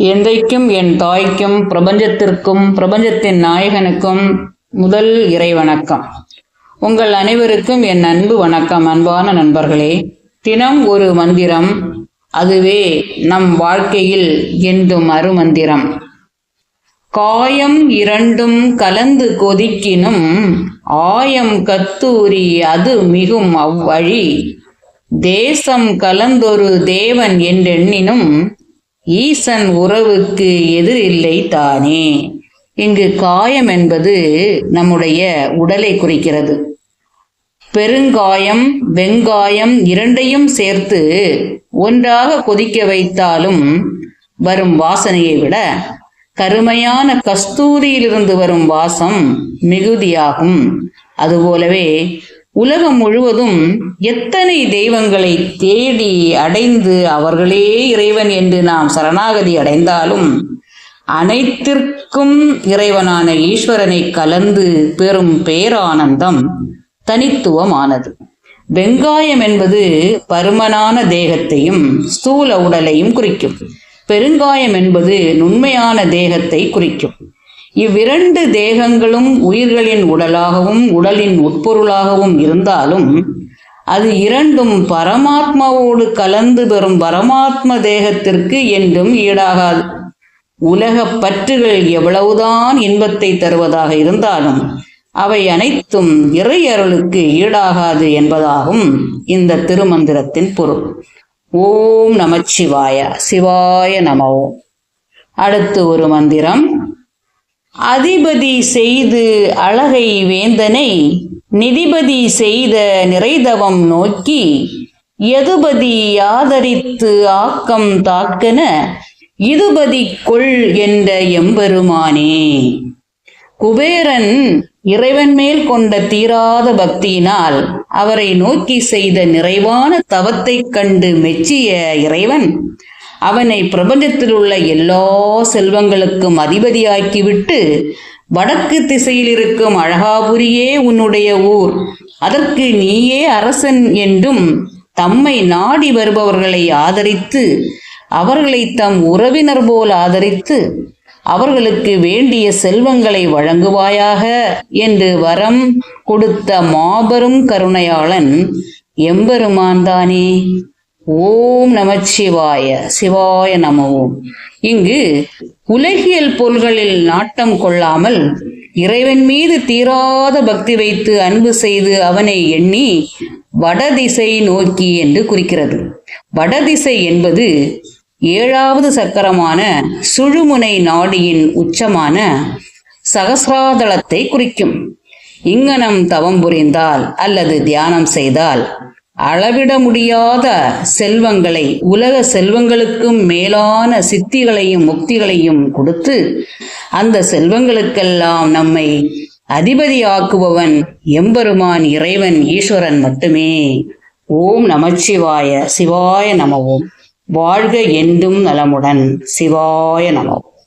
என்றைக்கும் என் தாய்க்கும் பிரபஞ்சத்திற்கும் பிரபஞ்சத்தின் நாயகனுக்கும் முதல் இறை வணக்கம் உங்கள் அனைவருக்கும் என் அன்பு வணக்கம் அன்பான நண்பர்களே. தினம் ஒரு மந்திரம் அதுவே நம் வாழ்க்கையில் என்றும் அருமந்திரம். காயம் இரண்டும் கலந்து கொதிக்கினும் ஆயம் கத்தூரி அது மிகும் அவ்வழி. தேசம் கலந்தொரு தேவன் என்றெண்ணினும் ஈசன் உறவுக்கு எதிரில்லை தானே? இங்கு காயம் என்பது நம்முடைய உடலை குறிக்கிறது. பெருங்காயம் வெங்காயம் இரண்டையும் சேர்த்து ஒன்றாக கொதிக்க வைத்தாலும் வரும் வாசனையை விட கருமையான கஸ்தூரியிலிருந்து வரும் வாசம் மிகுதியாகும். அதுபோலவே உலகம் முழுவதும் எத்தனை தெய்வங்களை தேடி அடைந்து அவர்களே இறைவன் என்று நாம் சரணாகதி அடைந்தாலும் அனைத்திற்கும் இறைவனான ஈஸ்வரனை கலந்து பெறும் பேரானந்தம் தனித்துவமானது. வெங்காயம் என்பது பருமனான தேகத்தையும் ஸ்தூல உடலையும் குறிக்கும். பெருங்காயம் என்பது நுண்மையான தேகத்தை குறிக்கும். இவ்விரண்டு தேகங்களும் உயிர்களின் உடலாகவும் உடலின் உட்பொருளாகவும் இருந்தாலும் அது இரண்டும் பரமாத்மாவோடு கலந்து பெறும் பரமாத்ம தேகத்திற்கு என்றும் ஈடாகாது. உலக பற்றுகள் எவ்வளவுதான் இன்பத்தை தருவதாக இருந்தாலும் அவை அனைத்தும் இறையருளுக்கு ஈடாகாது என்பதாகும் இந்த திருமந்திரத்தின் பொருள். ஓம் நமச்சிவாய சிவாய நம. அடுத்து ஒரு மந்திரம். அதிபதி செய்து அழகை வேந்தனை நிதிபதி செய்த நிறைதவம் நோக்கி எதுபதி ஆதரித்து ஆக்கம் தாக்கன இதுபதி கொள் என்ற எம்பெருமானே. குபேரன் இறைவன் மேல் கொண்ட தீராத பக்தியினால் அவரை நோக்கி செய்த நிறைவான தவத்தைக் கண்டு மெச்சிய இறைவன் அவனை பிரபஞ்சத்தில் உள்ள எல்லா செல்வங்களுக்கும் அதிபதியாக்கிவிட்டு வடக்கு திசையில் இருக்கும் அழகாபுரியே உன்னுடைய ஊர். அதற்கு நீயே அரசன் என்றும் தம்மை நாடி வருபவர்களை ஆதரித்து அவர்களை தம் உறவினர் போல் ஆதரித்து அவர்களுக்கு வேண்டிய செல்வங்களை வழங்குவாயாக என்று வரம் கொடுத்த மாபெரும் கருணையாளன் எம்பெருமான் தானே. ஓம் நமச்சிவாய சிவாய நமவோம். இங்கு உலகியல் பொருள்களில் நாட்டம் கொள்ளாமல் இறைவன் மீது தீராத பக்தி வைத்து அன்பு செய்து அவனை எண்ணி வடதிசை நோக்கி என்று குறிக்கிறது. வடதிசை என்பது ஏழாவது சக்கரமான சுழுமுனை நாடியின் உச்சமான சகசிராதளத்தை குறிக்கும். இங்கனம் தவம் புரிந்தால் அல்லது தியானம் செய்தால் அளவிட முடியாத செல்வங்களை உலக செல்வங்களுக்கும் மேலான சித்திகளையும் முக்திகளையும் கொடுத்து அந்த செல்வங்களுக்கெல்லாம் நம்மை அதிபதியாக்குபவன் எம்பெருமான் இறைவன் ஈஸ்வரன் மட்டுமே. ஓம் நமச்சிவாய சிவாய நமவோம் வாழ்க என்றும் நலமுடன் சிவாய நமவோம்